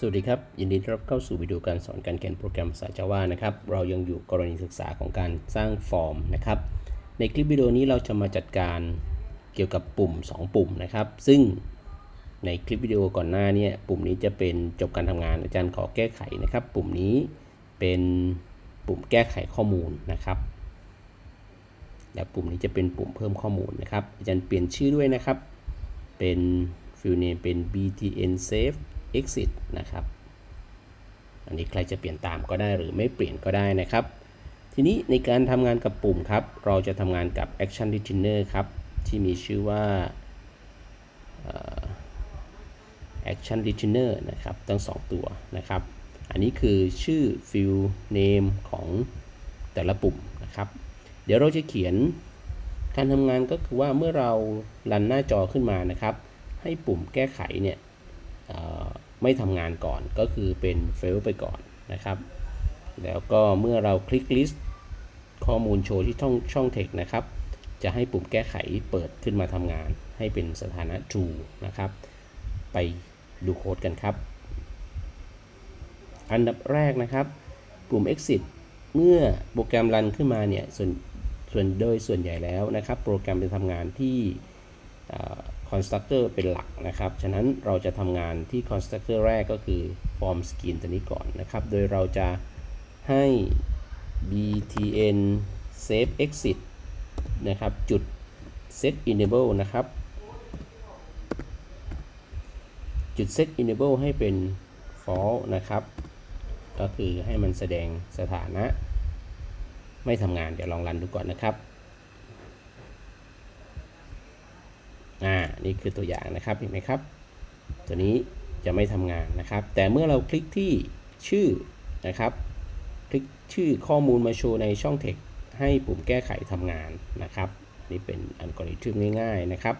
สวัสดีครับ ยินดีต้อนรับเข้าสู่วิดีโอการสอนการเขียนโปรแกรมภาษา Java นะครับ เรายังอยู่กรณีศึกษาของการสร้างฟอร์มนะครับ ในคลิปวิดีโอนี้เราจะมาจัดการเกี่ยวกับปุ่ม 2 ปุ่มนะครับ ซึ่งในคลิปวิดีโอก่อนหน้าเนี่ยปุ่มนี้จะเป็นจบการทำงานอาจารย์ขอแก้ไขนะครับ ปุ่มนี้เป็นปุ่มแก้ไขข้อมูลนะครับ และปุ่มนี้จะเป็นปุ่มเพิ่มข้อมูลนะครับ อาจารย์เปลี่ยนชื่อด้วยนะครับ เป็นฟิลเนมเป็น btn save exit นะครับ อันนี้ใครจะเปลี่ยนตามก็ได้หรือไม่เปลี่ยนก็ได้นะครับ ทีนี้ในการทำงานกับปุ่มครับ เราจะทำงานกับ action listener ครับ ที่มีชื่อว่า action listener นะครับ ทั้ง 2 ตัวนะครับ อันนี้คือชื่อ field name ของแต่ละปุ่มนะครับ เดี๋ยวเราจะเขียนการทำงานก็คือว่าเมื่อเรารันหน้าจอขึ้นมานะครับ ให้ปุ่มแก้ไขเนี่ย ไม่ทำงานก่อนก็คือเป็น fail ไปก่อนนะครับ แล้วก็เมื่อเราคลิก list ข้อมูลโชว์ที่ช่องช่อง text นะครับ จะให้ปุ่มแก้ไขเปิดขึ้นมาทำงาน ให้เป็นสถานะ true นะครับ ไปดูโค้ดกันครับ อันดับแรกนะครับ ปุ่ม exit เมื่อโปรแกรมรันขึ้นมาเนี่ยส่วนส่วนโดยส่วนใหญ่แล้วนะครับ โปรแกรมจะทำงานที่ constructor เป็นหลักนะครับ ฉะนั้นเราจะทำงานที่ constructor แรกก็คือ form screen ตัวนี้ก่อนนะครับ โดยเราจะให้ btn save exit นะครับ จุด set enable นะครับ จุด set enable ให้เป็น false นะครับ ก็คือให้มันแสดงสถานะ ไม่ทำงาน เดี๋ยวลองรันดูก่อนนะครับ อ่านี่คือตัวอย่างนะครับเห็นไหมครับ ตัวนี้จะไม่ทำงานนะครับ แต่เมื่อเราคลิกที่ชื่อนะครับ คลิกชื่อข้อมูลมาโชว์ในช่อง text ให้ปุ่มแก้ไขทำงานนะครับนี่เป็นอัลกอริทึมง่ายๆนะครับ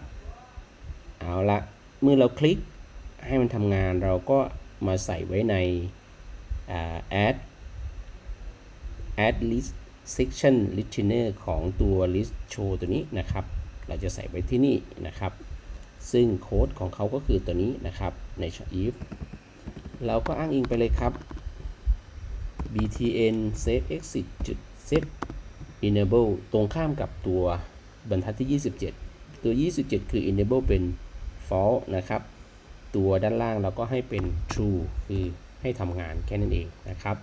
เอาละเมื่อเราคลิกให้มันทำงานเราก็มาใส่ไว้ใน add add list section listener ของตัว list show ตัวนี้นะครับ เราจะใส่ไว้ที่นี่นะครับ ซึ่งโค้ดของเขาก็คือตัวนี้นะครับใน if เราก็อ้างอิงไปเลยครับ btn save exit จุด set enable ตรงข้ามกับตัวบรรทัดที่ 27 ตัว 27 คือ enable เป็น false นะครับ ตัวด้านล่างเราก็ให้เป็น true คือให้ทำงานแค่นั้นเองนะครับ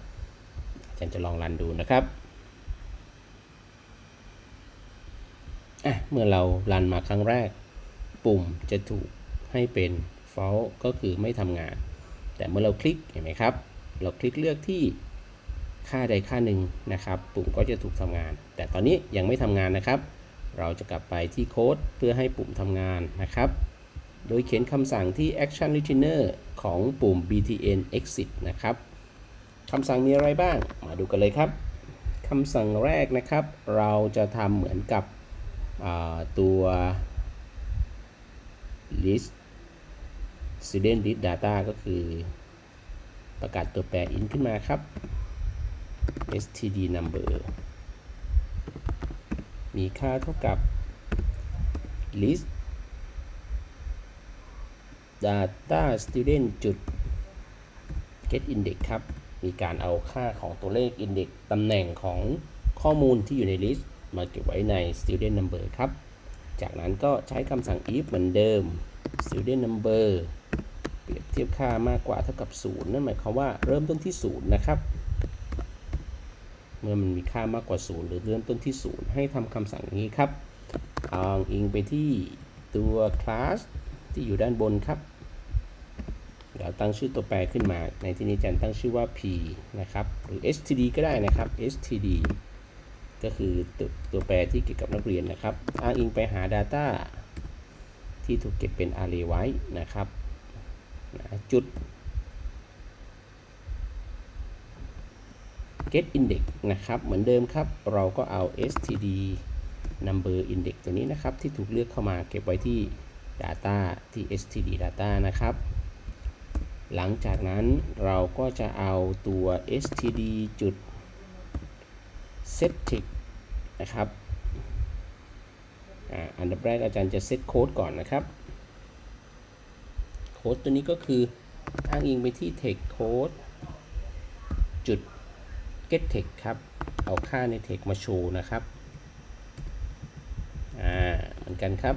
อาจารย์จะลองรันดูนะครับ อะเมื่อเรารันมาครั้งแรก ปุ่มจะถูกให้เป็น false ก็คือไม่ทำงาน แต่เมื่อเราคลิกเห็นไหมครับ เราคลิกเลือกที่ค่าใดค่าหนึ่งนะครับ ปุ่มก็จะถูกทำงาน แต่ตอนนี้ยังไม่ทำงานนะครับ เราจะกลับไปที่โค้ดเพื่อให้ปุ่มทำงานนะครับ โดยเขียนคำสั่งที่ action listener ของปุ่ม btn exit นะครับคำสั่งมีอะไรบ้าง มาดูกันเลยครับคำสั่งแรกนะครับ เราจะทำเหมือนกับ ตัว list student list data ก็คือประกาศตัวแปร int ขึ้นมาครับ std number มีค่าเท่ากับ list data student จุด get index ครับ มีการเอาค่าของตัวเลข index ตำแหน่งของข้อมูลที่อยู่ใน list มาเก็บไว้ใน student number ครับ จากนั้นก็ใช้คำสั่ง if เหมือนเดิม student number เปรียบเทียบค่ามากกว่าเท่ากับ 0 นั่นหมายความว่าเริ่มต้นที่ 0 นะครับ เมื่อมันมีค่ามากกว่า 0 หรือเริ่มต้นที่ 0 ให้ทำคำสั่งนี้ครับอ้างอิงไปที่ตัว class ที่อยู่ด้านบนครับเดี๋ยวตั้งชื่อตัวแปรขึ้นมา ในที่นี้จารย์ตั้งชื่อว่า p นะครับ หรือ std ก็ได้นะครับ std ก็คือตัวตัวแปรที่เกี่ยวกับนักเรียนนะครับ อ้างอิงไปหา Data ที่ถูกเก็บเป็น array ไว้นะครับนะจุด get index นะครับ เหมือนเดิมครับ เราก็เอา std number index ตัวนี้นะครับ ที่ถูกเลือกเข้ามาเก็บไว้ที่ data ที่ std data นะครับ หลังจากนั้นเราก็จะเอาตัว std จุด set text นะครับอันดับแรกอาจารย์จะเซตโค้ดก่อนนะครับ โค้ดตัวนี้ก็คืออ้างอิงไปที่ text code จุด get text ครับ เอาค่าใน text มาโชว์นะครับ อ่า เหมือนกันครับ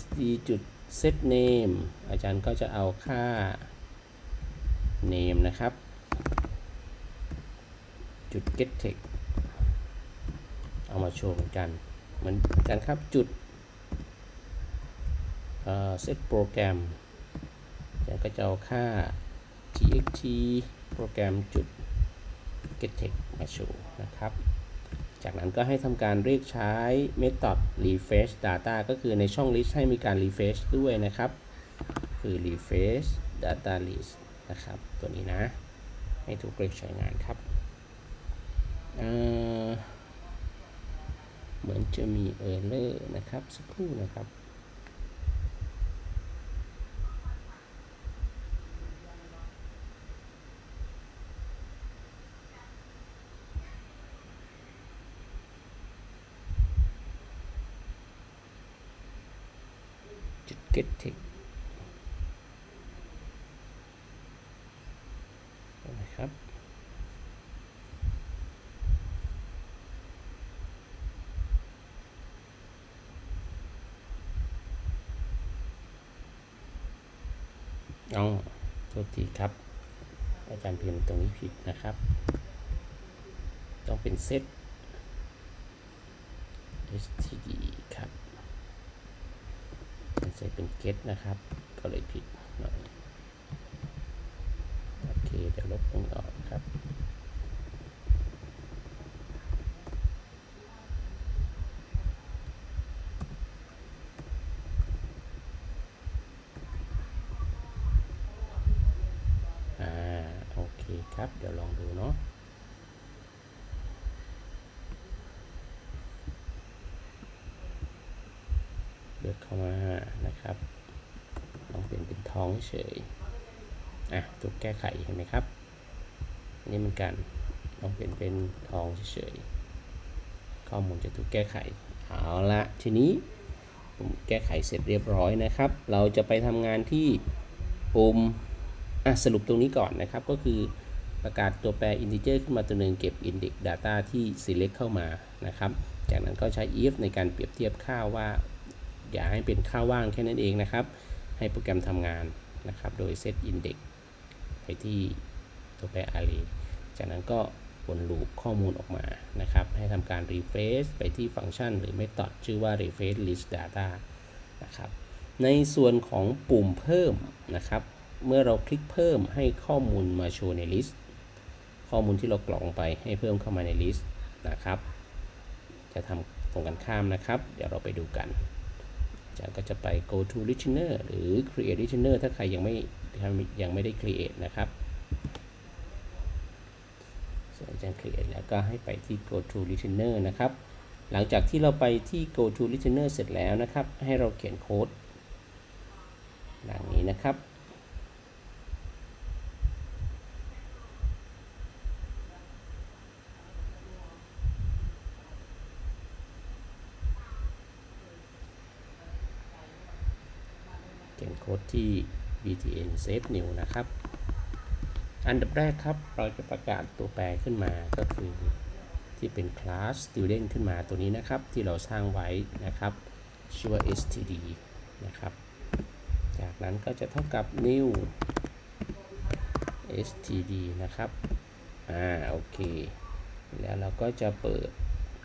sd จุด set name อาจารย์ก็จะเอาค่า name นะครับ จุด get text เอามาโชว์เหมือนกันเหมือนกันครับจุด set โปรแกรมอาจารย์ก็จะเอาค่า txt โปรแกรมจุด get text มาโชว์นะครับ จากนั้นก็ให้ทำการเรียกใช้ method refresh data ก็คือในช่อง list ให้มีการ refresh ด้วยนะครับ คือ refresh data list นะครับ ตัวนี้นะ ให้ถูกเรียกใช้งานครับ เอ่อ เหมือนจะมีเออร์เลอร์นะครับ สักครู่นะครับจุด get text นะครับ เอาโทษทีครับ อาจารย์พิมพ์ตรงนี้ผิดนะครับ ต้องเป็นเซต std ครับเป็นเซตเป็น get นะครับ ก็เลยผิดหน่อย โอเค เดี๋ยวลบตรงนี้ออกครับ อ่า โอ เคครับเดี๋ยวลองดูเนาะเลือกเข้ามานะครับลองเปลี่ยนเป็นท้องเฉยอะถูกแก้ไขเห็นไหมครับนนี้เหมือนกันลองเปลี่ยนเป็นทองเฉยข้อมูลจะถูกแก้ไข เอาละทีนี้ผมแก้ไขเสร็จเรียบร้อยนะครับ เราจะไปทำงานที่ปุ่มอะสรุปตรงนี้ก่อนนะครับก็คือ ประกาศตัวแปร integer ขึ้นมาตัวหนึ่งเก็บ index data ที่ select เข้ามานะครับ จากนั้นก็ใช้ if ในการเปรียบเทียบค่าว่า อย่าให้เป็นค่าว่างแค่นั้นเองนะครับ ให้โปรแกรมทำงานนะครับ โดย set index ไปที่ตัวแปร array จากนั้นก็วนลูปข้อมูลออกมานะครับ ให้ทำการ refresh ไปที่ฟังก์ชันหรือ method ชื่อว่า refresh list data นะครับในส่วนของปุ่มเพิ่มนะครับ เมื่อเราคลิกเพิ่มให้ข้อมูลมาโชว์ใน list ข้อมูลที่เรากรองไปให้เพิ่มเข้ามาใน list นะครับ จะทำตรงกันข้ามนะครับ เดี๋ยวเราไปดูกันอาจารย์ก็จะไป go to listener หรือ create listener ถ้าใครยังไม่ยังไม่ได้ create นะครับส่วนอาจารย์ create แล้วก็ให้ไปที่ go to listener นะครับ หลังจากที่เราไปที่ go to listener เสร็จแล้วนะครับ ให้เราเขียนโค้ดดังนี้นะครับ เขียนโค้ ดที่ btn save new นะครับ อันดับแรกครับเราจะประกาศตัวแปรขึ้นมาก็คือที่เป็น class student ขึ้นมาตัวนี้นะครับ ที่เราสร้างไว้นะครับชื่อว่า std นะครับ จากนั้นก็จะเท่ากับ new std นะครับ อ่า โอเค แล้วเราก็จะเปิด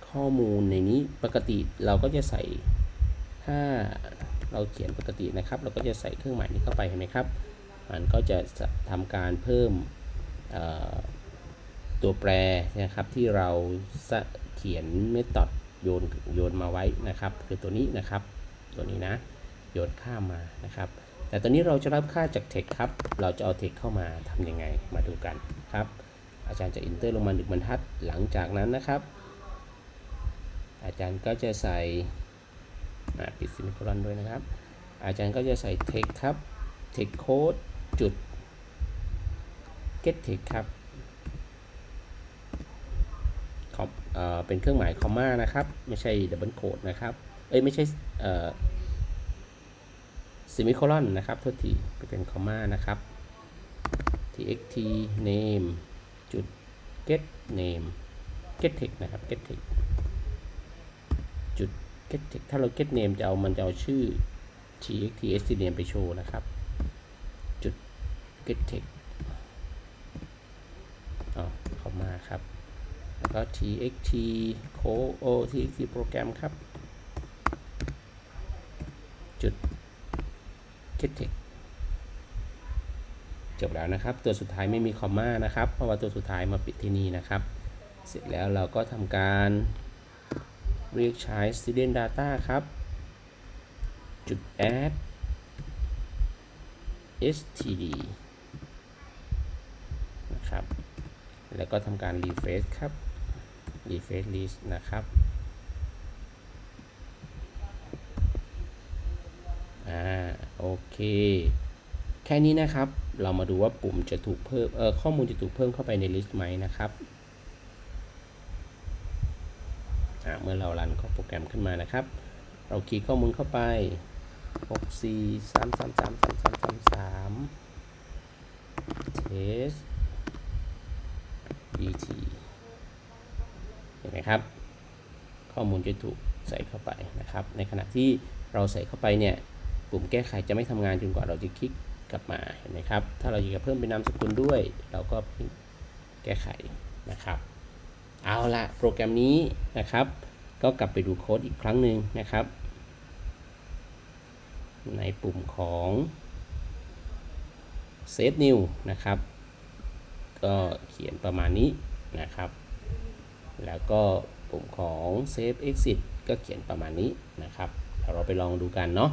ข้อมูลในนี้ปกติเราก็จะใส่ถ้า เราเขียนปกตินะครับ เราก็จะใส่เครื่องหมายนี้เข้าไปเห็นไหมครับ มันก็จะทำการเพิ่มตัวแปรนะครับที่เราเขียนเมธอดโยนโยนมาไว้นะครับ คือตัวนี้นะครับ ตัวนี้นะโยนข้ามานะครับ แต่ตอนนี้เราจะรับค่าจาก text ครับ เราจะเอา text เข้ามาทำยังไงมาดูกันครับ อาจารย์จะ enter ลงมาหนึ่งบรรทัดหลังจากนั้นนะครับ อาจารย์ก็จะใส่ ปิดซิมิโคลอนด้วยนะครับ อาจารย์ก็จะใส่ text ครับ text code จุด get text ครับเเป็นเครื่องหมายคอมมานะครับ ไม่ใช่ดับเบิลโคดนะครับ เอ้ย ไม่ใช่ซิมิโคลอนนะครับโทษทีเป็นคอมมานะครับ txt name จุด get name get text นะครับ get text get ถ้าเรา get name จะเอามันจะเอาชื่อ txt stname ไปโชว์นะครับ จุด get text เอาเข้ามาครับ แล้วก็ txt code o txt โปรแกรมครับ จุด get text จบแล้วนะครับ ตัวสุดท้ายไม่มีคอมมานะครับ เพราะว่าตัวสุดท้ายมาปิดที่นี่นะครับ เสร็จแล้วเราก็ทำการ เรียกใช้ student data ครับ จุด add std นะครับ แล้วก็ทำการ refresh ครับ refresh list นะครับ อ่า โอเค แค่นี้นะครับ เรามาดูว่าปุ่มจะถูกเพิ่ม เออข้อมูลจะถูกเพิ่มเข้าไปในลิสต์ไหมนะครับ อ่า เมื่อเรารันข้อโปรแกรมขึ้นมานะครับ เราคีย์ข้อมูลเข้าไป 6 4 3 3 3 3 3 3 3 test dt เห็นไหมครับ ข้อมูลจะถูกใส่เข้าไปนะครับ ในขณะที่เราใส่เข้าไปเนี่ย ปุ่มแก้ไขจะไม่ทำงานจนกว่าเราจะคลิกกลับมา เห็นไหมครับ ถ้าเราอยากจะเพิ่มเป็นนามสกุลด้วย เราก็แก้ไขนะครับ เอาละโปรแกรมนี้นะครับ ก็กลับไปดูโค้ดอีกครั้งหนึ่งนะครับ ในปุ่มของ Save New นะครับ ก็เขียนประมาณนี้นะครับ แล้วก็ปุ่มของ Save Exit ก็เขียนประมาณนี้นะครับเดี๋ยวเราไปลองดูกันเนาะ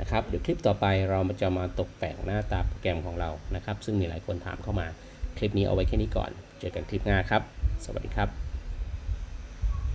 นะครับเดี๋ยวคลิปต่อไปเรามาจะมาตกแต่งหน้าตาโปรแกรมของเรานะครับ ซึ่งมีหลายคนถามเข้ามาคลิปนี้เอาไว้แค่นี้ก่อน เจอกันคลิปหน้าครับ สวัสดีครับ